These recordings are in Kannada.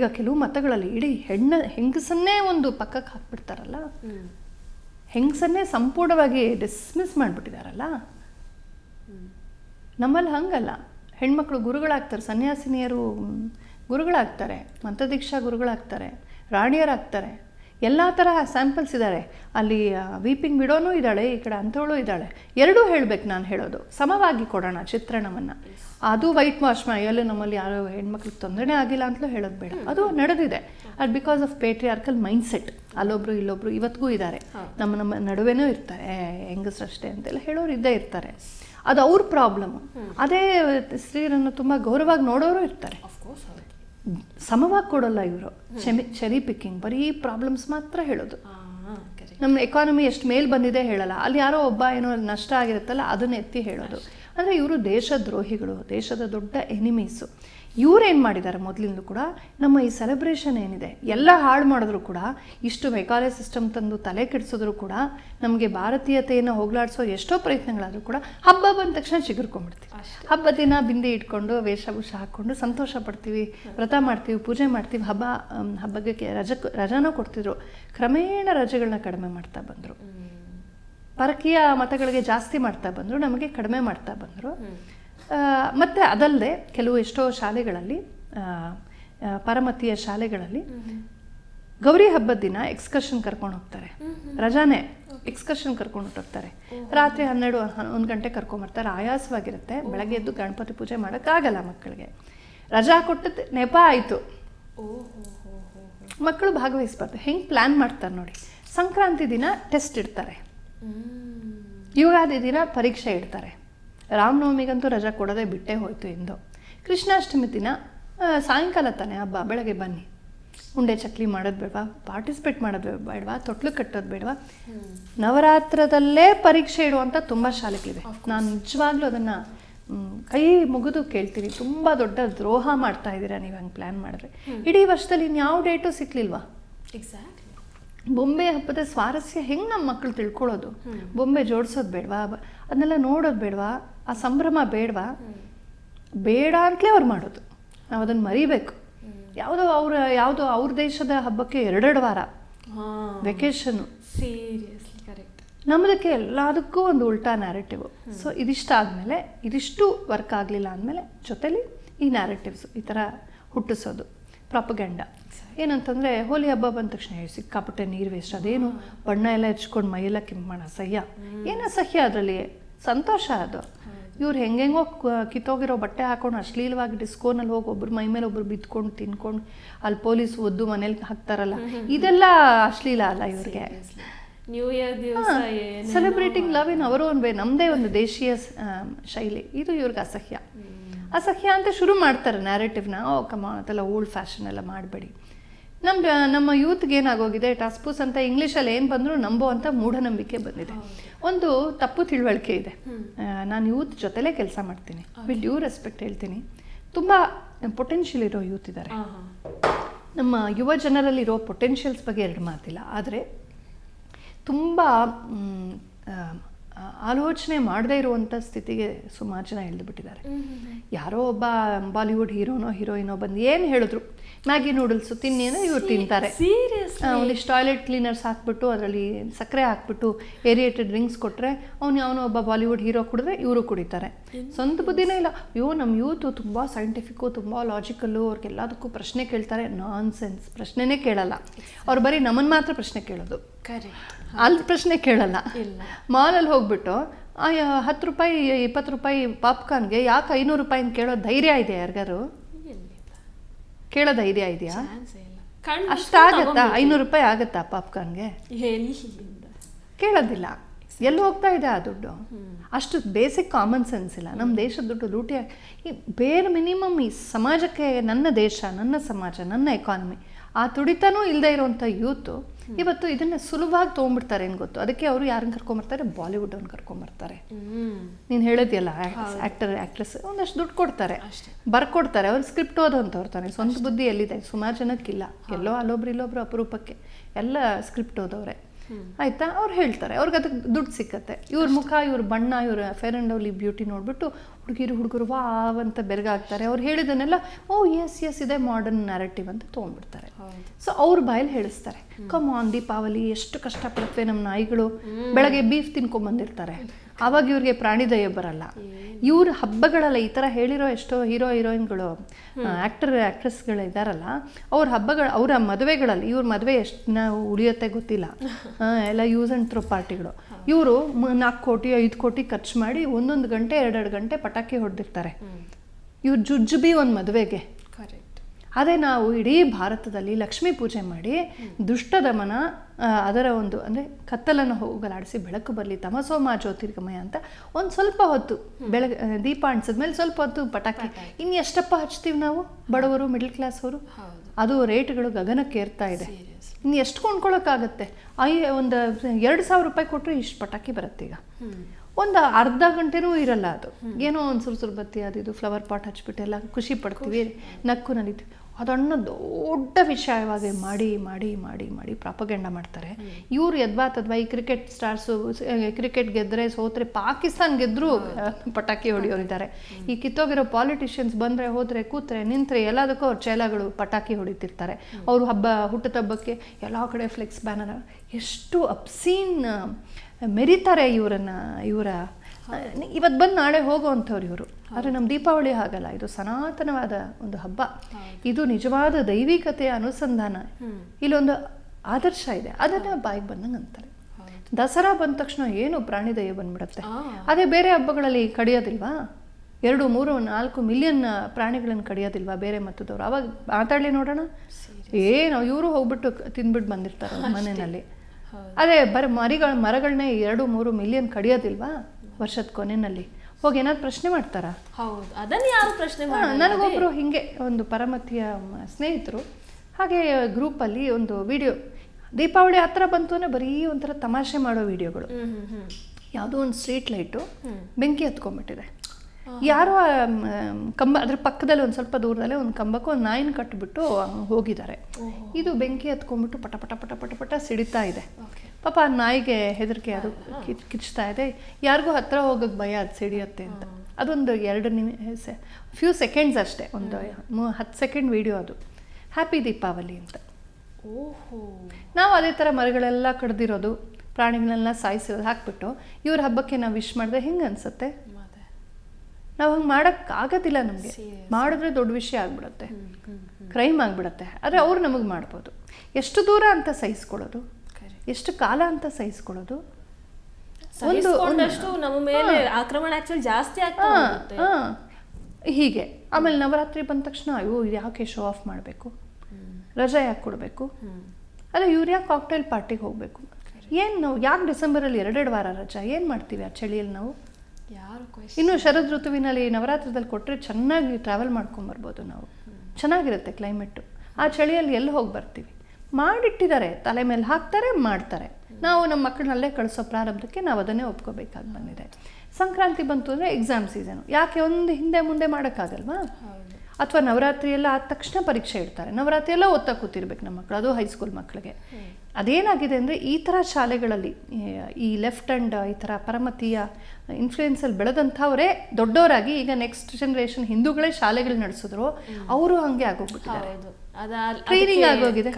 ಈಗ ಕೆಲವು ಮತಗಳಲ್ಲಿ ಇಡೀ ಹೆಣ್ಣ ಹೆಂಗಸನ್ನೇ ಒಂದು ಪಕ್ಕಕ್ಕೆ ಹಾಕ್ಬಿಡ್ತಾರಲ್ಲ? ಹೆಂಗಸನ್ನೇ ಸಂಪೂರ್ಣವಾಗಿ ಡಿಸ್ಮಿಸ್ ಮಾಡಿಬಿಟ್ಟಿದಾರಲ್ಲ? ನಮ್ಮಲ್ಲಿ ಹಂಗಲ್ಲ. ಹೆಣ್ಮಕ್ಳು ಗುರುಗಳಾಗ್ತಾರೆ ಸನ್ಯಾಸಿನಿಯರು ಗುರುಗಳಾಗ್ತಾರೆ ಮಂತ್ರದೀಕ್ಷಾ ಗುರುಗಳಾಗ್ತಾರೆ ರಾಣಿಯರಾಗ್ತಾರೆ. ಎಲ್ಲ ಥರ ಸ್ಯಾಂಪಲ್ಸ್ ಇದ್ದಾರೆ ಅಲ್ಲಿ ವೀಪಿಂಗ್ ಬಿಡೋನು ಇದ್ದಾಳೆ ಈ ಕಡೆ ಅಂಥವಳು ಇದ್ದಾಳೆ. ಎರಡೂ ಹೇಳಬೇಕು ನಾನು ಹೇಳೋದು. ಸಮವಾಗಿ ಕೊಡೋಣ ಚಿತ್ರಣವನ್ನು. ಅದು ವೈಟ್ ವಾಶ್ ಮೈಯಲ್ಲಿ ನಮ್ಮಲ್ಲಿ ಯಾರೋ ಹೆಣ್ಮಕ್ಳಿಗೆ ತೊಂದರೆ ಆಗಿಲ್ಲ ಅಂತಲೂ ಹೇಳೋದು ಬೇಡ. ಅದು ನಡೆದಿದೆ. ಅದು because of patriarchal mindset ಅಲ್ಲೊಬ್ರು ಇಲ್ಲೊಬ್ರು ಇವತ್ತಿಗೂ ಇದ್ದಾರೆ. ನಮ್ಮ ನಮ್ಮ ನಡುವೆನೂ ಇರ್ತಾರೆ. ಹೆಂಗಸ್ರಷ್ಟೇ ಅಂತೆಲ್ಲ ಹೇಳೋರು ಇದ್ದೇ ಇರ್ತಾರೆ. ಅದು ಅವ್ರ ಪ್ರಾಬ್ಲಮ್ ಅದೇ ಸ್ತ್ರೀಯರನ್ನು ತುಂಬ ಗೌರವವಾಗಿ ನೋಡೋರು ಇರ್ತಾರೆ. ಸಮವಾಗಿ ಕೊಡೋಲ್ಲ ಇವರು. ಚೆಮಿ ಚೆರಿ ಪಿಕ್ಕಿಂಗ್ ಬರೀ ಪ್ರಾಬ್ಲಮ್ಸ್ ಮಾತ್ರ ಹೇಳೋದು. ನಮ್ಮ ಎಕಾನಮಿ ಎಷ್ಟು ಮೇಲ್ ಬಂದಿದೆ ಹೇಳಲ್ಲ. ಅಲ್ಲಿ ಯಾರೋ ಒಬ್ಬ ಏನೋ ನಷ್ಟ ಆಗಿರುತ್ತಲ್ಲ ಅದನ್ನ ಎತ್ತಿ ಹೇಳೋದು. ಅಂದರೆ ಇವರು ದೇಶದ್ರೋಹಿಗಳು ದೇಶದ ದೊಡ್ಡ ಎನಿಮೀಸು ಇವ್ರೇನು ಮಾಡಿದ್ದಾರೆ ಮೊದಲಿಂದ ಕೂಡ? ನಮ್ಮ ಈ ಸೆಲೆಬ್ರೇಷನ್ ಏನಿದೆ? ಎಲ್ಲ ಹಾಳು ಮಾಡಿದ್ರು ಕೂಡ ಇಷ್ಟು ಮೆಕಾಲೆ ಸಿಸ್ಟಮ್ ತಂದು ತಲೆ ಕೆಡಿಸಿದ್ರು ಕೂಡ ನಮಗೆ ಭಾರತೀಯತೆಯನ್ನು ಹೋಗ್ಲಾಡಿಸೋ ಎಷ್ಟೋ ಪ್ರಯತ್ನಗಳಾದರೂ ಕೂಡ ಹಬ್ಬ ಬಂದ ತಕ್ಷಣ ಚಿಗುರ್ಕೊಂಡ್ಬಿಡ್ತೀವಿ. ಹಬ್ಬ ದಿನ ಬಿಂದಿ ಇಟ್ಕೊಂಡು ವೇಷಭೂಷ ಹಾಕ್ಕೊಂಡು ಸಂತೋಷ ಪಡ್ತೀವಿ ವ್ರತ ಮಾಡ್ತೀವಿ ಪೂಜೆ ಮಾಡ್ತೀವಿ ಹಬ್ಬ ಹಬ್ಬಕ್ಕೆ ರಜಕ್ಕೆ ರಜಾನೂ ಕೊಡ್ತಿದ್ರು. ಕ್ರಮೇಣ ರಜೆಗಳನ್ನ ಕಡಿಮೆ ಮಾಡ್ತಾ ಬಂದರು. ಪರಕೀಯ ಮತಗಳಿಗೆ ಜಾಸ್ತಿ ಮಾಡ್ತಾ ಬಂದರು ನಮಗೆ ಕಡಿಮೆ ಮಾಡ್ತಾ ಬಂದರು. ಮತ್ತು ಅದಲ್ಲದೆ ಕೆಲವು ಎಷ್ಟೋ ಶಾಲೆಗಳಲ್ಲಿ ಆ, ಶಾಲೆಗಳಲ್ಲಿ ಗೌರಿ ಹಬ್ಬದ ದಿನ ಎಕ್ಸ್ಕರ್ಷನ್ ಕರ್ಕೊಂಡು ಹೋಗ್ತಾರೆ. ರಜಾನೇ ಎಕ್ಸ್ಕರ್ಷನ್ ಕರ್ಕೊಂಡು ಹೋಗ್ತಾರೆ ರಾತ್ರಿ ಹನ್ನೆರಡು ಒಂದು ಗಂಟೆ ಕರ್ಕೊಂಬರ್ತಾರೆ. ಆಯಾಸವಾಗಿರುತ್ತೆ. ಬೆಳಗ್ಗೆ ಎದ್ದು ಗಣಪತಿ ಪೂಜೆ ಮಾಡೋಕ್ಕಾಗಲ್ಲ ಮಕ್ಕಳಿಗೆ. ರಜಾ ಕೊಟ್ಟದ್ದು ನೆಪ ಆಯಿತು. ಮಕ್ಕಳು ಭಾಗವಹಿಸ್ಬಾರ್ದು. ಹೆಂಗೆ ಪ್ಲ್ಯಾನ್ ಮಾಡ್ತಾರೆ ನೋಡಿ. ಸಂಕ್ರಾಂತಿ ದಿನ ಟೆಸ್ಟ್ ಇಡ್ತಾರೆ. ಯುಗಾದಿ ದಿನ ಪರೀಕ್ಷೆ ಇಡ್ತಾರೆ. ರಾಮನವಮಿಗಂತೂ ರಜಾ ಕೊಡೋದೇ ಬಿಟ್ಟೇ ಹೋಯಿತು ಎಂದು ಕೃಷ್ಣಾಷ್ಟಮಿ ದಿನ ಸಾಯಂಕಾಲ ತಾನೆ ಹಬ್ಬ ಬೆಳಗ್ಗೆ ಬನ್ನಿ. ಉಂಡೆ ಚಕ್ಲಿ ಮಾಡೋದು ಬೇಡವಾ ಪಾರ್ಟಿಸಿಪೇಟ್ ಮಾಡೋದು ಬೇಡವಾ ತೊಟ್ಲು ಕಟ್ಟೋದು ಬೇಡವಾ? ನವರಾತ್ರದಲ್ಲೇ ಪರೀಕ್ಷೆ ಇಡುವಂಥ ತುಂಬ ಶಾಲೆಗಳಿವೆ. ನಾನು ನಿಜವಾಗ್ಲೂ ಅದನ್ನು ಕೈ ಮುಗಿದು ಕೇಳ್ತೀನಿ. ತುಂಬ ದೊಡ್ಡ ದ್ರೋಹ ಮಾಡ್ತಾ ಇದ್ದೀರಾ ನೀವು ಹಂಗೆ ಪ್ಲ್ಯಾನ್ ಮಾಡಿದ್ರೆ. ಇಡೀ ವರ್ಷದಲ್ಲಿ ಇನ್ಯಾವ ಡೇಟು ಸಿಕ್ಲಿಲ್ವಾ? ಎಕ್ಸಾಕ್ಟ್ಲಿ ಬೊಂಬೆ ಹಬ್ಬದ ಸ್ವಾರಸ್ಯ ಹೆಂಗೆ ನಮ್ಮ ಮಕ್ಕಳು ತಿಳ್ಕೊಳ್ಳೋದು? ಬೊಂಬೆ ಜೋಡಿಸೋದು ಬೇಡವಾ? ಅದನ್ನೆಲ್ಲ ನೋಡೋದು ಬೇಡವಾ? ಆ ಸಂಭ್ರಮ ಬೇಡವಾ? ಬೇಡ ಅಂತಲೇ ಅವ್ರು ಮಾಡೋದು. ನಾವು ಅದನ್ನು ಮರಿಬೇಕು. ಯಾವುದೋ ಅವ್ರ ಯಾವುದೋ ಅವ್ರ ದೇಶದ ಹಬ್ಬಕ್ಕೆ ಎರಡೆರಡು ವಾರ. ವೆಕೇಶನು ಸೀರಿಯಸ್ಲಿ ಕರೆಕ್ಟ್ ನಮ್ಮದಕ್ಕೆ ಎಲ್ಲದಕ್ಕೂ ಒಂದು ಉಲ್ಟಾ ನ್ಯಾರೆಟಿವ್ ಸೊ ಇದಿಷ್ಟ ಆದಮೇಲೆ ಇದಿಷ್ಟು ವರ್ಕ್ ಆಗಲಿಲ್ಲ ಅಂದಮೇಲೆ ಜೊತೆಲಿ ಈ ನ್ಯಾರೇಟಿವ್ಸ್ ಈ ಥರ ಹುಟ್ಟಿಸೋದು. ಪ್ರಾಪಗಂಡ ಏನಂತಂದರೆ ಹೋಲಿ ಹಬ್ಬ ಬಂದ ತಕ್ಷಣ ಸಿಕ್ಕಾಪಟ್ಟೆ ನೀರು ವೇಸ್ಟ್ ಅದೇನು? ಬಣ್ಣ ಎಲ್ಲ ಹೆಚ್ಕೊಂಡು ಮೈಯೆಲ್ಲ ಕೆಂಪು ಮಾಡ ಅಸಹ್ಯ ಏನು ಅಸಹ್ಯ ಅದರಲ್ಲಿ? ಸಂತೋಷ ಅದು. ಇವ್ರು ಹೆಂಗೆಂಗೋ ಕಿತ್ತೋಗಿರೋ ಬಟ್ಟೆ ಹಾಕೊಂಡು ಅಶ್ಲೀಲವಾಗಿ ಡಿಸ್ಕೋನಲ್ಲಿ ಹೋಗಿ ಒಬ್ರು ಮೈ ಮೇಲೆ ಒಬ್ರು ಬಿದ್ಕೊಂಡು ತಿನ್ಕೊಂಡು ಅಲ್ಲಿ ಪೊಲೀಸ್ ಒದ್ದು ಮನೇಲಿ ಹಾಕ್ತಾರಲ್ಲ ಇದೆಲ್ಲ ಅಶ್ಲೀಲ ಅಲ್ಲ ಇವ್ರಿಗೆ. ನ್ಯೂ ಇಯರ್ ದಿವಸ ಸೆಲೆಬ್ರೇಟಿಂಗ್ ಲವ್ ಇನ್ ಅವರು ಒನ್ ವೇ ನಮ್ಮದೇ ಒಂದು ದೇಶೀಯ ಶೈಲಿ. ಇದು ಇವ್ರಿಗೆ ಅಸಹ್ಯ. ಅಸಹ್ಯ ಅಂತ ಶುರು ಮಾಡ್ತಾರೆ ನ್ಯಾರೇಟಿವ್ನ ಓ ಕಮ ಅದೆಲ್ಲ ಓಲ್ಡ್ ಫ್ಯಾಷನ್ ಎಲ್ಲ ಮಾಡಬೇಡಿ. ನಮ್ಮ ನಮ್ಮ ಯೂತ್ಗೆ ಏನಾಗೋಗಿದೆ ಟಸ್ಪೂಸ್ ಅಂತ ಇಂಗ್ಲೀಷಲ್ಲಿ ಏನು ಬಂದರೂ ನಂಬೋ ಅಂತ ಮೂಢನಂಬಿಕೆ ಬಂದಿದೆ. ಒಂದು ತಪ್ಪು ತಿಳುವಳಿಕೆ ಇದೆ. ನಾನು ಯೂತ್ ಜೊತೆಲೇ ಕೆಲಸ ಮಾಡ್ತೀನಿ. ವಿಲ್ ಡ್ಯೂ ರೆಸ್ಪೆಕ್ಟ್ ಹೇಳ್ತೀನಿ. ತುಂಬ ಪೊಟೆನ್ಷಿಯಲ್ ಇರೋ ಯೂತ್ ಇದ್ದಾರೆ ನಮ್ಮ ಯುವ ಜನರಲ್ಲಿರೋ ಪೊಟೆನ್ಷಿಯಲ್ಸ್ ಬಗ್ಗೆ ಎರಡು ಮಾತಿಲ್ಲ. ಆದರೆ ತುಂಬ ಆಲೋಚನೆ ಮಾಡದೇ ಇರುವಂಥ ಸ್ಥಿತಿಗೆ ಸುಮಾರು ಜನ ಇಳಿದುಬಿಟ್ಟಿದ್ದಾರೆ ಯಾರೋ ಒಬ್ಬ ಬಾಲಿವುಡ್ ಹೀರೋನೋ ಹೀರೋಯಿನೋ ಬಂದು ಏನು ಹೇಳಿದ್ರು ಮ್ಯಾಗಿ ನೂಡಲ್ಸು ತಿನ್ನಿ ಅಂದರೆ ಇವ್ರು ತಿಂತಾರೆ. ಒಂದಿಷ್ಟು ಟಾಯ್ಲೆಟ್ ಕ್ಲೀನರ್ಸ್ ಹಾಕ್ಬಿಟ್ಟು ಅದರಲ್ಲಿ ಸಕ್ಕರೆ ಹಾಕ್ಬಿಟ್ಟು ಏರಿಯೇಟೆಡ್ ಡ್ರಿಂಕ್ಸ್ ಕೊಟ್ಟರೆ ಅವನು ಅವನು ಒಬ್ಬ ಬಾಲಿವುಡ್ ಹೀರೋ ಕುಡಿದ್ರೆ ಇವರು ಕುಡಿತಾರೆ. ಸ್ವಂತ ಬುದ್ಧಿನೇ ಇಲ್ಲ. ಅಯ್ಯೋ ನಮ್ಮ ಯೂತು ತುಂಬ ಸೈಂಟಿಫಿಕ್ಕು ತುಂಬ ಲಾಜಿಕಲ್ಲು ಅವ್ರಿಗೆಲ್ಲದಕ್ಕೂ ಪ್ರಶ್ನೆ ಕೇಳ್ತಾರೆ. ನಾನ್ ಸೆನ್ಸ್ ಪ್ರಶ್ನೆನೇ ಕೇಳಲ್ಲ. ಅವ್ರು ಬರೀ ನಮ್ಮನ್ನು ಮಾತ್ರ ಪ್ರಶ್ನೆ ಕೇಳೋದು. ಅಲ್ಲಿ ಪ್ರಶ್ನೆ ಕೇಳಲ್ಲ. ಮಾಲಲ್ಲಿ ಹೋಗ್ಬಿಟ್ಟು ಹತ್ತು ರೂಪಾಯಿ ಇಪ್ಪತ್ತು ರೂಪಾಯಿ ಪಾಪ್ಕಾರ್ನ್ಗೆ ಯಾಕೆ ಐನೂರು ರೂಪಾಯಿ ಕೇಳೋ ಧೈರ್ಯ ಇದೆ ಯಾರಿಗಾರು? ಕೇಳೋ ಧೈರ್ಯ ಇದೆಯಾ ಅಷ್ಟಾಗತ್ತಾ? ಐನೂರು ರೂಪಾಯಿ ಆಗತ್ತಾ ಪಾಪ್ಕಾರ್ನ್ಗೆ? ಕೇಳೋದಿಲ್ಲ. ಎಲ್ಲಿ ಹೋಗ್ತಾ ಇದೆ ಆ ದುಡ್ಡು? ಅಷ್ಟು ಬೇಸಿಕ್ ಕಾಮನ್ ಸೆನ್ಸ್ ಇಲ್ಲ. ನಮ್ಮ ದೇಶದ ದುಡ್ಡು ಲೂಟಿ ಈ ಬೇರೆ ಮಿನಿಮಮ್ ಈ ಸಮಾಜಕ್ಕೆ ನನ್ನ ದೇಶ ನನ್ನ ಸಮಾಜ ನನ್ನ ಎಕಾನಮಿ ಆ ತುಡಿತನೂ ಇಲ್ಲದೆ ಇರುವಂಥ ಯೂತ್ ಇವತ್ತು ಇದನ್ನ ಸುಲಭವಾಗಿ ತೊಗೊಂಡ್ಬಿಡ್ತಾರೆ ಏನು ಗೊತ್ತು? ಅದಕ್ಕೆ ಅವರು ಯಾರನ್ನ ಕರ್ಕೊಂಬರ್ತಾರೆ? ಬಾಲಿವುಡ್ ಅವ್ನ ಕರ್ಕೊಂಬರ್ತಾರೆ. ನೀನ್ ಹೇಳಿದ್ಯಲ್ಲ ಆ್ಯಕ್ಟರ್ ಆ್ಯಕ್ಟ್ರೆಸ್ ಒಂದಷ್ಟು ದುಡ್ಡು ಕೊಡ್ತಾರೆ. ಬರ್ಕೊಡ್ತಾರೆ. ಅವ್ರು ಸ್ಕ್ರಿಪ್ಟ್ ಓದೋಂಥವ್ರು ತಾನೆ ಸ್ವಂತ ಬುದ್ಧಿ ಎಲ್ಲಿದೆ? ಸುಮಾರು ಜನಕ್ಕಿಲ್ಲ. ಎಲ್ಲೋ ಅಲ್ಲೊಬ್ರು ಇಲ್ಲೊಬ್ರು ಅಪರೂಪಕ್ಕೆ ಎಲ್ಲ ಸ್ಕ್ರಿಪ್ಟ್ ಓದವ್ರೆ. ಆಯ್ತಾ? ಅವ್ರು ಹೇಳ್ತಾರೆ. ಅವ್ರಿಗೆ ಅದಕ್ಕೆ ದುಡ್ಡು ಸಿಕ್ಕತ್ತೆ. ಇವ್ರ ಮುಖ ಇವ್ರ ಬಣ್ಣ ಇವ್ರ ಫೇರ್ ಆ್ಯಂಡ್ ಲವ್ಲಿ ಬ್ಯೂಟಿ ನೋಡ್ಬಿಟ್ಟು ಹುಡುಗಿರು ಹುಡುಗರು ವಾ ಅಂತ ಬೆರಗಾಗ್ತಾರೆ. ಅವ್ರು ಹೇಳಿದನ್ನೆಲ್ಲ ಓ ಎಸ್ ಎಸ್ ಇದೆ ಮಾಡರ್ನ್ ನ್ಯಾರೇಟಿವ್ ಅಂತ ತೊಗೊಂಡ್ಬಿಡ್ತಾರೆ. ಸೊ ಅವ್ರ ಬಾಯಲ್ಲಿ ಹೇಳಿಸ್ತಾರೆ ಕಮ್ ಆನ್ ದೀಪಾವಳಿ ಎಷ್ಟು ಕಷ್ಟಪಡುತ್ತವೆ ನಮ್ಮ ನಾಯಿಗಳು. ಬೆಳಗ್ಗೆ ಬೀಫ್ ತಿನ್ಕೊಂಬಂದಿರ್ತಾರೆ. ಆವಾಗ ಇವ್ರಿಗೆ ಪ್ರಾಣಿ ದಯೆ ಬರಲ್ಲ. ಇವ್ರ ಹಬ್ಬಗಳಲ್ಲ ಈ ಥರ ಹೇಳಿರೋ ಎಷ್ಟೋ ಹೀರೋ ಹೀರೋಯಿನ್ಗಳು ಆ್ಯಕ್ಟರ್ ಆ್ಯಕ್ಟ್ರೆಸ್ಗಳು ಇದ್ದಾರಲ್ಲ ಅವ್ರ ಹಬ್ಬಗಳ ಅವರ ಮದುವೆಗಳಲ್ಲಿ ಇವ್ರ ಮದುವೆ ಎಷ್ಟು ನಾವು ಉಳಿಯುತ್ತೆ ಗೊತ್ತಿಲ್ಲ. ಎಲ್ಲ ಯೂಸ್ ಆ್ಯಂಡ್ ಥ್ರೋ ಪಾರ್ಟಿಗಳು ಇವರು ನಾಲ್ಕು ಕೋಟಿ ಐದು ಕೋಟಿ ಖರ್ಚು ಮಾಡಿ ಒಂದೊಂದು ಗಂಟೆ ಎರಡೆರಡು ಗಂಟೆ ಪಟಾಕಿ ಹೊಡೆದಿರ್ತಾರೆ. ಇವ್ರು ಜುಜ್ಜು ಬಿ ಒಂದು ಮದುವೆಗೆ. ಕರೆಕ್ಟ್ ಅದೇ ನಾವು ಇಡೀ ಭಾರತದಲ್ಲಿ ಲಕ್ಷ್ಮೀ ಪೂಜೆ ಮಾಡಿ ದುಷ್ಟದಮನ ದಮನ ಅದರ ಒಂದು ಅಂದರೆ ಕತ್ತಲನ್ನು ಹೋಗಲಾಡಿಸಿ ಬೆಳಕು ಬರಲಿ ತಮಸೋಮ ಜ್ಯೋತಿರ್ಗಮಯ ಅಂತ ಒಂದು ಸ್ವಲ್ಪ ಹೊತ್ತು ಬೆಳಗ್ಗೆ ದೀಪ ದೀಪ ಮೇಲೆ ಸ್ವಲ್ಪ ಹೊತ್ತು ಪಟಾಕಿ. ಇನ್ನು ಎಷ್ಟಪ್ಪ ಹಚ್ತೀವಿ ನಾವು? ಬಡವರು ಮಿಡ್ಲ್ ಕ್ಲಾಸ್ ಅವರು? ಅದು ರೇಟ್ಗಳು ಗಗನಕ್ಕೆ ಏರ್ತಾ ಇದೆ ಇನ್ನು ಎಷ್ಟು ಕೊಂಡ್ಕೊಳ್ಳೋಕ್ಕಾಗತ್ತೆ ಐ ಒಂದು ಎರಡು ಸಾವಿರ ರೂಪಾಯಿ ಕೊಟ್ಟರೆ ಇಷ್ಟು ಪಟಾಕಿ ಬರುತ್ತೆ ಈಗ ಒಂದು ಅರ್ಧ ಗಂಟೆನೂ ಇರಲ್ಲ ಅದು. ಏನೋ ಒಂದು ಸುರು ಬತ್ತಿ ಅದು ಇದು ಫ್ಲವರ್ ಪಾಟ್ ಹಚ್ಬಿಟ್ಟು ಎಲ್ಲ ಖುಷಿ ಪಡ್ತೀವಿ. ನಕ್ಕು ನಲಿತೀವಿ ಅದನ್ನು ದೊಡ್ಡ ವಿಷಯವಾಗಿ ಮಾಡಿ ಮಾಡಿ ಮಾಡಿ ಮಾಡಿ ಪ್ರಾಪಗೆಂಡ ಮಾಡ್ತಾರೆ. ಇವರು ಯದ್ವಾ ತದ್ವಾ ಈ ಕ್ರಿಕೆಟ್ ಸ್ಟಾರ್ಸು ಕ್ರಿಕೆಟ್ ಗೆದ್ದರೆ ಸೋತ್ರೆ ಪಾಕಿಸ್ತಾನ್ ಗೆದ್ದರೂ ಪಟಾಕಿ ಹೊಡೆಯೋರಿದ್ದಾರೆ ಈ ಕಿತ್ತೋಗಿರೋ ಪಾಲಿಟಿಷಿಯನ್ಸ್ ಬಂದರೆ ಹೋದರೆ ಕೂತ್ರೆ ನಿಂತರೆ ಎಲ್ಲದಕ್ಕೂ ಅವ್ರ ಚೇಲಗಳು ಪಟಾಕಿ ಹೊಡಿತಿರ್ತಾರೆ. ಅವರು ಹಬ್ಬ ಹುಟ್ಟುತ್ತಬ್ಬಕ್ಕೆ ಎಲ್ಲ ಕಡೆ ಫ್ಲೆಕ್ಸ್ ಬ್ಯಾನರ್ ಎಷ್ಟು ಅಪ್ಸೀನ್ ಮೆರಿತಾರೆ ಇವರನ್ನು ಇವರ ಇವತ್ತು ಬಂದು ನಾಳೆ ಹೋಗುವಂಥವ್ರು ಇವರು. ಆದರೆ ನಮ್ಮ ದೀಪಾವಳಿ ಹಾಗಲ್ಲ ಇದು ಸನಾತನವಾದ ಒಂದು ಹಬ್ಬ. ಇದು ನಿಜವಾದ ದೈವಿಕತೆಯ ಅನುಸಂಧಾನ. ಇಲ್ಲೊಂದು ಆದರ್ಶ ಇದೆ. ಅದನ್ನು ಬಾಯಿಗೆ ಬಂದಂಗೆ ಅಂತಾರೆ. ದಸರಾ ಬಂದ ತಕ್ಷಣ ಏನು ಪ್ರಾಣಿ ದಯೆ ಬಂದ್ಬಿಡುತ್ತೆ? ಅದೇ ಬೇರೆ ಹಬ್ಬಗಳಲ್ಲಿ ಕಡಿಯೋದಿಲ್ವಾ? ಎರಡು ಮೂರು ನಾಲ್ಕು ಮಿಲಿಯನ್ ಪ್ರಾಣಿಗಳನ್ನು ಕಡಿಯೋದಿಲ್ವಾ ಬೇರೆ ಮತ್ತದವ್ರು? ಅವಾಗ ಮಾತಾಡಲಿ ನೋಡೋಣ. ಏನು ಇವರು ಹೋಗ್ಬಿಟ್ಟು ತಿಂದ್ಬಿಟ್ಟು ಬಂದಿರ್ತಾರೆ ಮನೆಯಲ್ಲಿ. ಅದೇ ಬರ ಮರಿಗಳ ಮರಗಳನ್ನೇ ಎರಡು ಮೂರು ಮಿಲಿಯನ್ ಕಡಿಯೋದಿಲ್ವಾ? ವರ್ಷದ ಕೊನೆಯಲ್ಲಿ. ಹೋಗಿ ಏನಾದ್ರು ಪ್ರಶ್ನೆ ಮಾಡ್ತಾರಾ? ಹೌದು ಅದನ್ನ ಯಾರು ಪ್ರಶ್ನೆ ನನಗೊಬ್ರು ಹಿಂಗೆ ಒಂದು ಪರಮತಿಯ ಸ್ನೇಹಿತರು ಹಾಗೆ ಗ್ರೂಪಲ್ಲಿ ಒಂದು ವಿಡಿಯೋ ದೀಪಾವಳಿ ಹತ್ರ ಬಂತು ಅಂದರೆ ಬರೀ ಒಂಥರ ತಮಾಷೆ ಮಾಡೋ ವಿಡಿಯೋಗಳು. ಯಾವುದೋ ಒಂದು ಸ್ಟ್ರೀಟ್ ಲೈಟು ಬೆಂಕಿ ಹತ್ಕೊಂಡ್ಬಿಟ್ಟಿದೆ ಯಾರೋ ಕಂಬ ಅದ್ರ ಪಕ್ಕದಲ್ಲಿ ಒಂದು ಸ್ವಲ್ಪ ದೂರದಲ್ಲೇ ಒಂದು ಕಂಬಕ್ಕೂ ಒಂದು ನಾಯಿನ ಕಟ್ಟಿಬಿಟ್ಟು ಹೋಗಿದ್ದಾರೆ. ಇದು ಬೆಂಕಿ ಹತ್ಕೊಂಡ್ಬಿಟ್ಟು ಪಟ ಪಟ ಪಟ ಪಟ ಪಟ ಸಿಡಿತಾ ಇದೆ. ಪಾಪ ಆ ನಾಯಿಗೆ ಹೆದರಿಕೆ ಅದು ಕಿಚ್ ಕಿಚ್ತಾ ಇದೆ. ಯಾರಿಗೂ ಹತ್ರ ಹೋಗೋಕ್ಕೆ ಭಯ ಅದು ಸಿಡಿಯುತ್ತೆ ಅಂತ. ಅದೊಂದು ಎರಡು ನಿಮಿಷ ಫ್ಯೂ ಸೆಕೆಂಡ್ಸ್ ಅಷ್ಟೇ. ಒಂದು ಹತ್ತು ಸೆಕೆಂಡ್ ವಿಡಿಯೋ ಅದು. ಹ್ಯಾಪಿ ದೀಪಾವಳಿ ಅಂತ. ಓಹೋ. ನಾವು ಅದೇ ಥರ ಮರಗಳೆಲ್ಲ ಕಡ್ದಿರೋದು ಪ್ರಾಣಿಗಳನ್ನೆಲ್ಲ ಸಾಯಿಸಿರೋದು ಹಾಕ್ಬಿಟ್ಟು ಇವ್ರ ಹಬ್ಬಕ್ಕೆ ನಾವು ವಿಶ್ ಮಾಡಿದ್ರೆ ಹೆಂಗೆ ಅನ್ಸುತ್ತೆ? ನಾವು ಹಂಗೆ ಮಾಡೋಕ್ಕಾಗೋದಿಲ್ಲ ನಮಗೆ. ಮಾಡಿದ್ರೆ ದೊಡ್ಡ ವಿಷಯ ಆಗ್ಬಿಡುತ್ತೆ. ಕ್ರೈಮ್ ಆಗಿಬಿಡುತ್ತೆ. ಆದರೆ ಅವ್ರು ನಮಗೆ ಮಾಡ್ಬೋದು. ಎಷ್ಟು ದೂರ ಅಂತ ಸಹಿಸ್ಕೊಳ್ಳೋದು? ಎಷ್ಟು ಕಾಲ ಅಂತ ಸಹಿಸ್ಕೊಳ್ಳೋದು? ಸಹಿಸ್ಕೊಂಡಷ್ಟು ನಮ್ಮ ಮೇಲೆ ಆಕ್ರಮಣ ಆಕ್ಚುಲಿ ಜಾಸ್ತಿ ಆಗ್ತಾ ಹೋಗುತ್ತೆ. ಹೀಗೆ. ಆಮೇಲೆ ನವರಾತ್ರಿ ಬಂದ ತಕ್ಷಣ ಅಯ್ಯೋ ಇದು ಯಾಕೆ ಶೋ ಆಫ್ ಮಾಡಬೇಕು? ರಜಾ ಯಾಕೆ ಕೊಡಬೇಕು? ಅಲ್ಲ ಇವ್ರು ಯಾಕೆ ಕಾಕ್ಟೈಲ್ ಪಾರ್ಟಿಗೆ ಹೋಗಬೇಕು? ಏನು ನಾವು ಯಾಕೆ ಡಿಸೆಂಬರಲ್ಲಿ ಎರಡೆರಡು ವಾರ ರಜಾ? ಏನು ಮಾಡ್ತೀವಿ ಆ ಚಳಿಯಲ್ಲಿ ನಾವು? ಯಾರು ಇನ್ನು ಶರದ್ ಋತುವಿನಲ್ಲಿ ನವರಾತ್ರದಲ್ಲಿ ಕೊಟ್ಟರೆ ಚೆನ್ನಾಗಿ ಟ್ರಾವೆಲ್ ಮಾಡ್ಕೊಂಬರ್ಬೋದು ನಾವು. ಚೆನ್ನಾಗಿರುತ್ತೆ ಕ್ಲೈಮೇಟು ಆ ಚಳಿಯಲ್ಲಿ ಎಲ್ಲಿ ಹೋಗಿ ಬರ್ತೀವಿ? ಮಾಡಿಟ್ಟಿದ್ದಾರೆ, ತಲೆ ಮೇಲೆ ಹಾಕ್ತಾರೆ, ಮಾಡ್ತಾರೆ. ನಾವು ನಮ್ಮ ಮಕ್ಕಳನ್ನಲ್ಲೇ ಕಳಿಸೋ ಪ್ರಾರಂಭಕ್ಕೆ ನಾವು ಅದನ್ನೇ ಒಪ್ಕೋಬೇಕಾಗಿ ಬಂದಿದೆ. ಸಂಕ್ರಾಂತಿ ಬಂತು ಅಂದರೆ ಎಕ್ಸಾಮ್ ಸೀಸನು ಯಾಕೆ ಒಂದು ಹಿಂದೆ ಮುಂದೆ ಮಾಡೋಕ್ಕಾಗಲ್ವಾ? ಅಥವಾ ನವರಾತ್ರಿ ಎಲ್ಲ ಆದ ತಕ್ಷಣ ಪರೀಕ್ಷೆ ಇಡ್ತಾರೆ. ನವರಾತ್ರಿ ಎಲ್ಲ ಓದ್ತಾ ಕೂತಿರ್ಬೇಕು ನಮ್ಮ ಮಕ್ಕಳು. ಅದು ಹೈಸ್ಕೂಲ್ ಮಕ್ಕಳಿಗೆ. ಅದೇನಾಗಿದೆ ಅಂದರೆ ಈ ಥರ ಶಾಲೆಗಳಲ್ಲಿ ಈ- ಲೆಫ್ಟ್ ಆ್ಯಂಡ್ ಈ ಥರ ಪರಮತಿಯ ಇನ್ಫ್ಲೂಯೆನ್ಸಲ್ಲಿ ಬೆಳೆದಂಥವರೇ ದೊಡ್ಡವರಾಗಿ ಈಗ ನೆಕ್ಸ್ಟ್ ಜನ್ರೇಷನ್ ಹಿಂದೂಗಳೇ ಶಾಲೆಗಳು ನಡೆಸಿದ್ರು. ಅವರು ಹಾಗೆ ಆಗೋಗ್ಬಿಟ್ಟಿದ್ದಾರೆ. ಟ್ರೈನಿಂಗ್ ಆಗೋಗಿದೆ.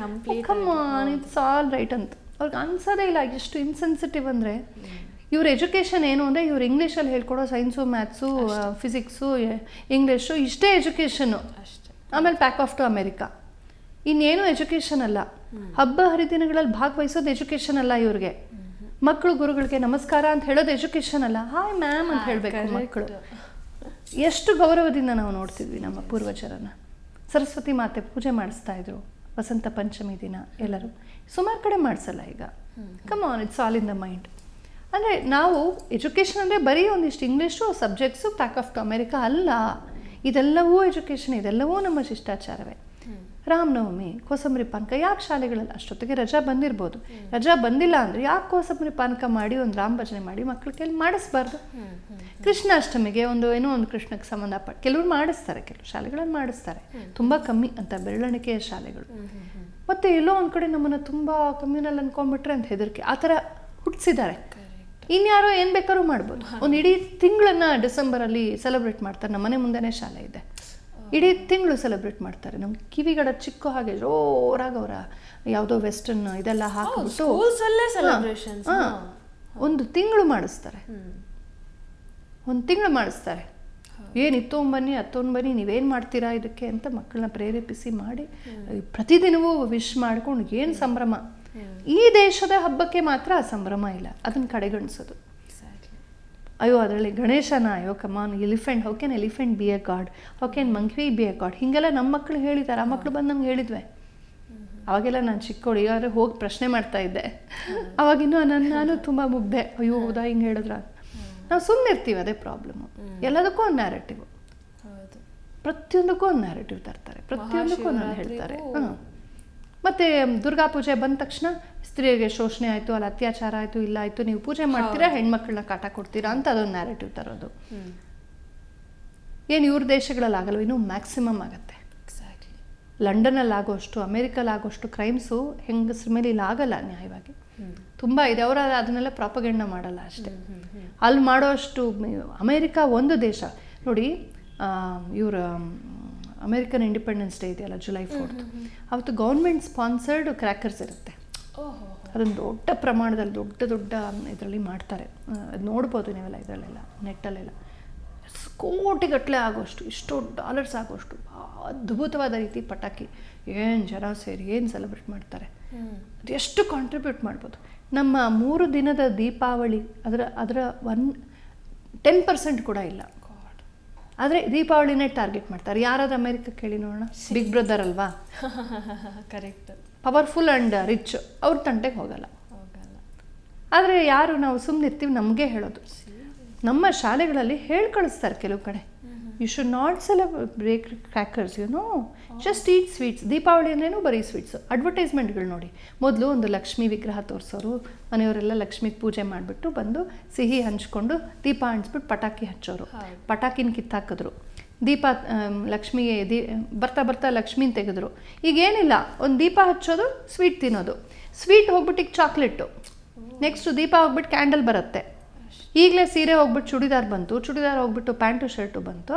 ಆನ್ ಇಟ್ಸ್ ಆಲ್ ರೈಟ್ ಅಂತ. ಅವ್ರಿಗೆ ಅನ್ಸೋದೇ ಇಲ್ಲ ಎಷ್ಟು ಇನ್ಸೆನ್ಸಿಟಿವ್ ಅಂದರೆ. ಇವ್ರ ಎಜುಕೇಷನ್ ಏನು ಅಂದರೆ ಇವ್ರು ಇಂಗ್ಲೀಷಲ್ಲಿ ಹೇಳ್ಕೊಡೋ ಸೈನ್ಸು ಮ್ಯಾಥ್ಸು ಫಿಸಿಕ್ಸು ಇಂಗ್ಲೀಷು ಇಷ್ಟೇ ಎಜುಕೇಷನು ಅಷ್ಟೇ. ಆಮೇಲೆ ಪ್ಯಾಕ್ ಆಫ್ ಟು ಅಮೆರಿಕಾ ಇನ್ನೇನು ಎಜುಕೇಷನ್ ಅಲ್ಲ. ಹಬ್ಬ ಹರಿದಿನಗಳಲ್ಲಿ ಭಾಗವಹಿಸೋದು ಎಜುಕೇಷನ್ ಅಲ್ಲ ಇವ್ರಿಗೆ. ಮಕ್ಕಳು ಗುರುಗಳಿಗೆ ನಮಸ್ಕಾರ ಅಂತ ಹೇಳೋದು ಎಜುಕೇಷನ್ ಅಲ್ಲ. ಹಾಯ್ ಮ್ಯಾಮ್ ಅಂತ ಹೇಳಬೇಕು ಮಕ್ಕಳು. ಎಷ್ಟು ಗೌರವದಿಂದ ನಾವು ನೋಡ್ತಿದ್ವಿ ನಮ್ಮ ಪೂರ್ವಜರನ್ನ. ಸರಸ್ವತಿ ಮಾತೆ ಪೂಜೆ ಮಾಡಿಸ್ತಾ ಇದ್ರು. ವಸಂತ ಪಂಚಮಿ ದಿನ ಎಲ್ಲರೂ. ಸುಮಾರು ಕಡೆ ಮಾಡಿಸಲ್ಲ ಈಗ. Come on it's all in the mind ಅಂದರೆ ನಾವು ಎಜುಕೇಷನ್ ಅಂದರೆ ಬರೀ ಒಂದಿಷ್ಟು English subjects pack of America ಅಲ್ಲ. ಇದೆಲ್ಲವೂ ಎಜುಕೇಷನ್ ಇದೆಲ್ಲವೂ ನಮ್ಮ ಶಿಷ್ಟಾಚಾರವೇ. ರಾಮನವಮಿ ಕೋಸಂಬರಿ ಪಾನಕ ಯಾಕೆ ಶಾಲೆಗಳಲ್ಲಿ ಅಷ್ಟೊತ್ತಿಗೆ ರಜಾ ಬಂದಿರ್ಬೋದು? ರಜಾ ಬಂದಿಲ್ಲ ಅಂದರೆ ಯಾಕೆ ಕೋಸಂಬರಿ ಪಾನಕ ಮಾಡಿ ಒಂದು ರಾಮ ಭಜನೆ ಮಾಡಿ ಮಕ್ಕಳ ಕೈಲಿ ಮಾಡಿಸ್ಬಾರ್ದು? ಕೃಷ್ಣಾಷ್ಟಮಿಗೆ ಒಂದು ಏನೋ ಒಂದು ಕೃಷ್ಣಕ್ಕೆ ಸಂಬಂಧಪಟ್ಟ ಕೆಲವರು ಮಾಡಿಸ್ತಾರೆ ಕೆಲವು ಶಾಲೆಗಳಲ್ಲಿ ಮಾಡಿಸ್ತಾರೆ. ತುಂಬ ಕಮ್ಮಿ ಅಂತ ಬೆರಳಿಕೆಯ ಶಾಲೆಗಳು. ಮತ್ತೆ ಎಲ್ಲೋ ಒಂದು ಕಡೆ ನಮ್ಮನ್ನು ತುಂಬ ಕಮ್ಯುನಲ್ ಅನ್ಕೊಂಡ್ಬಿಟ್ರೆ ಅಂತ ಹೆದರಿಕೆ ಆ ಥರ ಹುಟ್ಟಿಸಿದ್ದಾರೆ ಇನ್ಯಾರೋ ಏನು ಬೇಕಾದ್ರೂ ಮಾಡ್ಬೋದು. ಒಂದು ಇಡೀ ತಿಂಗಳನ್ನು ಡಿಸೆಂಬರಲ್ಲಿ ಸೆಲೆಬ್ರೇಟ್ ಮಾಡ್ತಾರೆ. ನಮ್ಮ ಮನೆ ಮುಂದೆನೇ ಶಾಲೆ ಇದೆ. ಇಡೀ ತಿಂಗಳು ಸೆಲೆಬ್ರೇಟ್ ಮಾಡ್ತಾರೆ. ನಮ್ಮ ಕಿವಿಗಡ ಚಿಕ್ಕ ಹಾಗೆ ಜೋರಾಗಿ ಅವರ ಯಾವುದೋ ವೆಸ್ಟರ್ನ್ ಇದೆಲ್ಲ ಹಾಕಿಬಿಟ್ಟು ಒಂದು ತಿಂಗಳು ಮಾಡಿಸ್ತಾರೆ. ಒಂದು ತಿಂಗಳು ಮಾಡಿಸ್ತಾರೆ. ಏನು ಇತ್ತೊಂಬನ್ನಿ ಹತ್ತೊಂಬನ್ನಿ ನೀವೇನು ಮಾಡ್ತೀರಾ ಇದಕ್ಕೆ ಅಂತ ಮಕ್ಕಳನ್ನ ಪ್ರೇರೇಪಿಸಿ ಮಾಡಿ ಪ್ರತಿದಿನವೂ ವಿಶ್ ಮಾಡ್ಕೊಂಡು ಏನು ಸಂಭ್ರಮ? ಈ ದೇಶದ ಹಬ್ಬಕ್ಕೆ ಮಾತ್ರ ಆ ಸಂಭ್ರಮ ಇಲ್ಲ. ಅದನ್ನು ಕಡೆಗಣಿಸೋದು. ಅಯ್ಯೋ ಅದರಲ್ಲಿ ಗಣೇಶನ ಅಯ್ಯೋ come on elephant how can elephant be a god how can monkey be a god ಹೀಗೆಲ್ಲ ನಮ್ಮ ಮಕ್ಕಳು ಹೇಳಿದ್ದಾರೆ ಆ ಮಕ್ಕಳು ಬಂದು ನಮ್ಗೆ ಹೇಳಿದ್ವೆ. ಅವಾಗೆಲ್ಲ ನಾನು ಚಿಕ್ಕೋಳು ಈಗಾದ್ರೆ ಹೋಗಿ ಪ್ರಶ್ನೆ ಮಾಡ್ತಾ ಇದ್ದೆ. ಅವಾಗಿನ್ನೂ ನನ್ನ ನಾನು ತುಂಬ ಮುಗ್ಧೆ ಅಯ್ಯೋ ಹೌದಾ ಹಿಂಗೆ ಹೇಳಿದ್ರ? ನಾವು ಸುಮ್ಮನೆ ಇರ್ತೀವಿ ಅದೇ ಪ್ರಾಬ್ಲಮ್ಮು ಎಲ್ಲದಕ್ಕೂ ಒಂದು ನ್ಯಾರೆಟಿವ್ ಪ್ರತಿಯೊಂದಕ್ಕೂ ಒಂದು ನ್ಯಾರೆಟಿವ್ ತರ್ತಾರೆ. ಪ್ರತಿಯೊಂದಕ್ಕೂ ಒಂದೊಂದು ಹೇಳ್ತಾರೆ. ಹಾಂ ಮತ್ತು ದುರ್ಗಾ ಪೂಜೆ ಬಂದ ತಕ್ಷಣ ಸ್ತ್ರೀಯರಿಗೆ ಶೋಷಣೆ ಆಯಿತು ಅಲ್ಲಿ ಅತ್ಯಾಚಾರ ಆಯಿತು ಇಲ್ಲ ಆಯಿತು ನೀವು ಪೂಜೆ ಮಾಡ್ತೀರಾ ಹೆಣ್ಮಕ್ಳನ್ನ ಕಾಟ ಕೊಡ್ತೀರಾ ಅಂತ ಅದೊಂದು ನ್ಯಾರೇಟಿವ್ ತರೋದು. ಏನ್ ಇವ್ರ ದೇಶಗಳಲ್ಲಿ ಆಗಲ್ಲ ಇನ್ನೂ ಮ್ಯಾಕ್ಸಿಮಮ್ ಆಗುತ್ತೆ. ಎಕ್ಸಾಕ್ಟ್ಲಿ ಲಂಡನಲ್ಲಿ ಆಗೋಷ್ಟು ಅಮೇರಿಕಲ್ಲಿ ಆಗೋಷ್ಟು ಕ್ರೈಮ್ಸು ಹೆಂಗಸ್ರ ಮೇಲೆ ಇಲ್ಲಿ ಆಗಲ್ಲ ನ್ಯಾಯವಾಗಿ. ತುಂಬಾ ಇದೆ ಅವರ ಅದನ್ನೆಲ್ಲ ಪ್ರಾಪಗೆಂಡ ಮಾಡಲ್ಲ ಅಷ್ಟೇ. ಅಲ್ಲಿ ಮಾಡೋಷ್ಟು ಅಷ್ಟು ಅಮೇರಿಕ ಒಂದು ದೇಶ. ನೋಡಿ ಇವರ ಅಮೇರಿಕನ್ ಇಂಡಿಪೆಂಡೆನ್ಸ್ ಡೇ ಇದೆಯಲ್ಲ ಜುಲೈ ಫೋರ್ತ್ ಅವತ್ತು ಗೌರ್ಮೆಂಟ್ ಸ್ಪಾನ್ಸರ್ಡ್ ಕ್ರ್ಯಾಕರ್ಸ್ ಇರುತ್ತೆ. ಅದೊಂದು ದೊಡ್ಡ ಪ್ರಮಾಣದಲ್ಲಿ ದೊಡ್ಡ ದೊಡ್ಡ ಇದರಲ್ಲಿ ಮಾಡ್ತಾರೆ. ಅದು ನೋಡ್ಬೋದು ನೀವೆಲ್ಲ ಇದರಲ್ಲೆಲ್ಲ ನೆಟ್ಟಲ್ಲೆಲ್ಲ. ಕೋಟಿಗಟ್ಟಲೆ ಆಗೋಷ್ಟು ಇಷ್ಟು ಡಾಲರ್ಸ್ ಆಗೋಷ್ಟು ಅದ್ಭುತವಾದ ರೀತಿ ಪಟಾಕಿ. ಏನು ಜನ ಸೇರಿ ಏನು ಸೆಲೆಬ್ರೇಟ್ ಮಾಡ್ತಾರೆ. ಅದೆಷ್ಟು ಅದು ಎಷ್ಟು ಕಾಂಟ್ರಿಬ್ಯೂಟ್ ಮಾಡ್ಬೋದು. ನಮ್ಮ ಮೂರು ದಿನದ ದೀಪಾವಳಿ ಅದರ ಅದರ ಒನ್ ಟೆನ್ ಪರ್ಸೆಂಟ್ ಕೂಡ ಇಲ್ಲ. ಆದರೆ ದೀಪಾವಳಿನೇ ಟಾರ್ಗೆಟ್ ಮಾಡ್ತಾರೆ. ಯಾರಾದ್ರೂ ಅಮೆರಿಕ ಕೇಳಿ ನೋಡೋಣ. ಬಿಗ್ ಬ್ರದರ್ ಅಲ್ವಾ? ಕರೆಕ್ಟ್ ಪವರ್ಫುಲ್ ಆ್ಯಂಡ್ ರಿಚ್ ಅವ್ರ ತಂಟೆಗೆ ಹೋಗಲ್ಲ. ಹೋಗಲ್ಲ. ಆದರೆ ಯಾರು ನಾವು ಸುಮ್ಮನೆ ಇರ್ತೀವಿ ನಮಗೆ ಹೇಳೋದು. ನಮ್ಮ ಶಾಲೆಗಳಲ್ಲಿ ಹೇಳ್ಕಳಿಸ್ತಾರೆ ಕೆಲವು ಕಡೆ. You should not celebrate crackers you know just eat sweets Deepavali ಅಂದ್ರೇನು ಬರೀ ಸ್ವೀಟ್ಸ್ ಅಡ್ವರ್ಟೈಸ್ಮೆಂಟ್ಗಳು ನೋಡಿ. ಮೊದಲು ಒಂದು ಲಕ್ಷ್ಮಿ ವಿಗ್ರಹ ತೋರಿಸೋರು ಮನೆಯವರೆಲ್ಲ ಲಕ್ಷ್ಮಿಗೆ ಪೂಜೆ ಮಾಡಿಬಿಟ್ಟು ಬಂದು ಸಿಹಿ ಹಂಚ್ಕೊಂಡು ದೀಪ ಹಂಚ್ಬಿಟ್ಟು ಪಟಾಕಿ ಹಚ್ಚೋರು. ಪಟಾಕಿನ ಕಿತ್ತಾಕಿದ್ರು ದೀಪ ಲಕ್ಷ್ಮಿಗೆ ದೀ ಬರ್ತಾ ಬರ್ತಾ ಲಕ್ಷ್ಮಿನ ತೆಗೆದ್ರು. ಈಗೇನಿಲ್ಲ ಒಂದು ದೀಪ ಹಚ್ಚೋದು ಸ್ವೀಟ್ ತಿನ್ನೋದು. ಸ್ವೀಟ್ ಹೋಗ್ಬಿಟ್ಟು ಈಗ ಚಾಕ್ಲೇಟು ನೆಕ್ಸ್ಟ್ ದೀಪ ಹೋಗ್ಬಿಟ್ಟು ಕ್ಯಾಂಡಲ್ ಬರುತ್ತೆ. ಈಗಲೇ ಸೀರೆ ಹೋಗ್ಬಿಟ್ಟು ಚೂಡಿದಾರ್ ಬಂತು ಚೂಡಿದಾರ್ ಹೋಗ್ಬಿಟ್ಟು ಪ್ಯಾಂಟು ಶರ್ಟು ಬಂತು.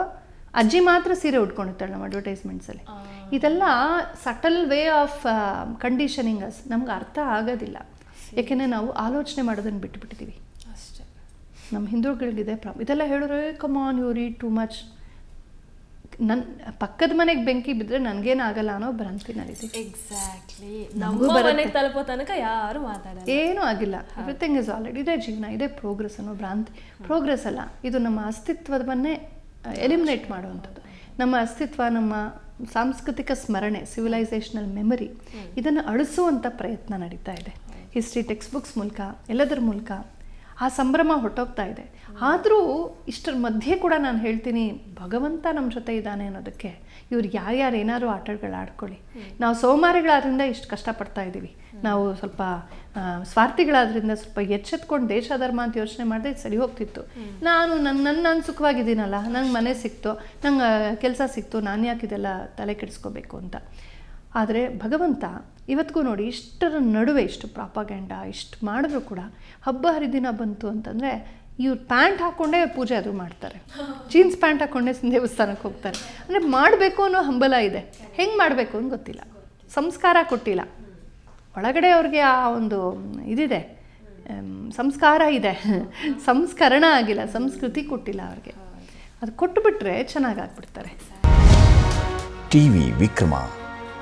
ಅಜ್ಜಿ ಮಾತ್ರ ಸೀರೆ ಉಟ್ಕೊಂಡಿರ್ತಾಳೆ ನಮ್ಮ ಅಡ್ವರ್ಟೈಸ್ಮೆಂಟ್ಸಲ್ಲಿ ಇದೆಲ್ಲ subtle way of conditioning us ನಮ್ಗೆ ಅರ್ಥ ಆಗೋದಿಲ್ಲ. ಯಾಕೆಂದರೆ ನಾವು ಆಲೋಚನೆ ಮಾಡೋದನ್ನು ಬಿಟ್ಟುಬಿಟ್ಟಿದ್ದೀವಿ ಅಷ್ಟೇ. ನಮ್ಮ ಹಿಂದೂಗಳಿಗಿದೆ ಪ್ರಾಬ್ಲಮ್ ಇದೆಲ್ಲ ಹೇಳಿದ್ರೆ on you read too much ನನ್ನ ಪಕ್ಕದ ಮನೆಗೆ ಬೆಂಕಿ ಬಿದ್ದರೆ ನನಗೇನಾಗಲ್ಲ ಅನ್ನೋ ಭ್ರಾಂತಿನಲ್ಲಿದೆ ಎಕ್ಸಾಕ್ಟ್ಲಿ ನಮಗೂ. ಮನೆಗೆ ತಲುಪೋ ತನಕ ಯಾರು ಮಾತಾಡಲ್ಲ. ಏನೂ ಆಗಿಲ್ಲ. ಎವ್ರಿಥಿಂಗ್ ಇಸ್ ಆಲ್ರೆಡಿ ಇದೇ ಜೀವನ ಇದೇ ಪ್ರೋಗ್ರೆಸ್ ಅನ್ನೋ ಭ್ರಾಂತಿ ಪ್ರೋಗ್ರೆಸ್ ಅಲ್ಲ. ಇದು ನಮ್ಮ ಅಸ್ತಿತ್ವವನ್ನೇ ಎಲಿಮಿನೇಟ್ ಮಾಡುವಂಥದ್ದು. ನಮ್ಮ ಅಸ್ತಿತ್ವ ನಮ್ಮ ಸಾಂಸ್ಕೃತಿಕ ಸ್ಮರಣೆ ಸಿವಿಲೈಸೇಷನಲ್ ಮೆಮರಿ ಇದನ್ನು ಅಳಿಸುವಂಥ ಪ್ರಯತ್ನ ನಡೀತಾ ಇದೆ. ಹಿಸ್ಟ್ರಿ ಟೆಕ್ಸ್ಟ್ ಬುಕ್ಸ್ ಮೂಲಕ ಎಲ್ಲದರ ಮೂಲಕ ಆ ಸಂಭ್ರಮ ಹೊಟ್ಟೋಗ್ತಾ ಇದೆ. ಆದರೂ ಇಷ್ಟರ ಮಧ್ಯೆ ಕೂಡ ನಾನು ಹೇಳ್ತೀನಿ, ಭಗವಂತ ನಮ್ಮ ಜೊತೆ ಇದ್ದಾನೆ ಅನ್ನೋದಕ್ಕೆ ಇವ್ರು ಯಾರ್ಯಾರು ಏನಾದರೂ ಆಟಗಳು ಆಡ್ಕೊಳ್ಳಿ. ನಾವು ಸೋಮಾರಿಗಳಾದ್ರಿಂದ ಇಷ್ಟು ಕಷ್ಟಪಡ್ತಾ ಇದ್ದೀವಿ ನಾವು ಸ್ವಲ್ಪ ಸ್ವಾರ್ಥಿಗಳಾದ್ರಿಂದ ಸ್ವಲ್ಪ ಎಚ್ಚೆತ್ಕೊಂಡು ದೇಶ, ಧರ್ಮ ಅಂತ ಯೋಚನೆ ಮಾಡಿದೆ ಸರಿ ಹೋಗ್ತಿತ್ತು. ನಾನು ನನ್ನ ನನ್ನ ನಾನು ಸುಖವಾಗಿದ್ದೀನಲ್ಲ ನಂಗೆ ಮನೆ ಸಿಕ್ತು, ನಂಗೆ ಕೆಲಸ ಸಿಕ್ತು, ನಾನು ಯಾಕೆ ಇದೆಲ್ಲ ತಲೆ ಕೆಡಿಸ್ಕೋಬೇಕು ಅಂತ. ಆದರೆ ಭಗವಂತ ಇವತ್ತಿಗೂ ನೋಡಿ ಇಷ್ಟರ ನಡುವೆ ಇಷ್ಟು ಪ್ರಾಪಗೆಂಡ ಇಷ್ಟು ಮಾಡಿದ್ರು ಕೂಡ ಹಬ್ಬ ಹರಿದಿನ ಬಂತು ಅಂತಂದರೆ ಇವ್ರು ಪ್ಯಾಂಟ್ ಹಾಕ್ಕೊಂಡೇ ಪೂಜೆ ಅದು ಮಾಡ್ತಾರೆ. ಜೀನ್ಸ್ ಪ್ಯಾಂಟ್ ಹಾಕ್ಕೊಂಡೇ ದೇವಸ್ಥಾನಕ್ಕೆ ಹೋಗ್ತಾರೆ. ಅಂದರೆ ಮಾಡಬೇಕು ಅನ್ನೋ ಹಂಬಲ ಇದೆ. ಹೆಂಗೆ ಮಾಡಬೇಕು ಅಂತ ಗೊತ್ತಿಲ್ಲ. ಸಂಸ್ಕಾರ ಕೊಟ್ಟಿಲ್ಲ. ಒಳಗಡೆ ಅವ್ರಿಗೆ ಆ ಒಂದು ಇದಿದೆ. ಸಂಸ್ಕಾರ ಇದೆ. ಸಂಸ್ಕರಣ ಆಗಿಲ್ಲ. ಸಂಸ್ಕೃತಿ ಕೊಟ್ಟಿಲ್ಲ ಅವ್ರಿಗೆ. ಅದು ಕೊಟ್ಟುಬಿಟ್ರೆ ಚೆನ್ನಾಗಾಗ್ಬಿಡ್ತಾರೆ ಟಿವಿ ವಿಕ್ರಮ.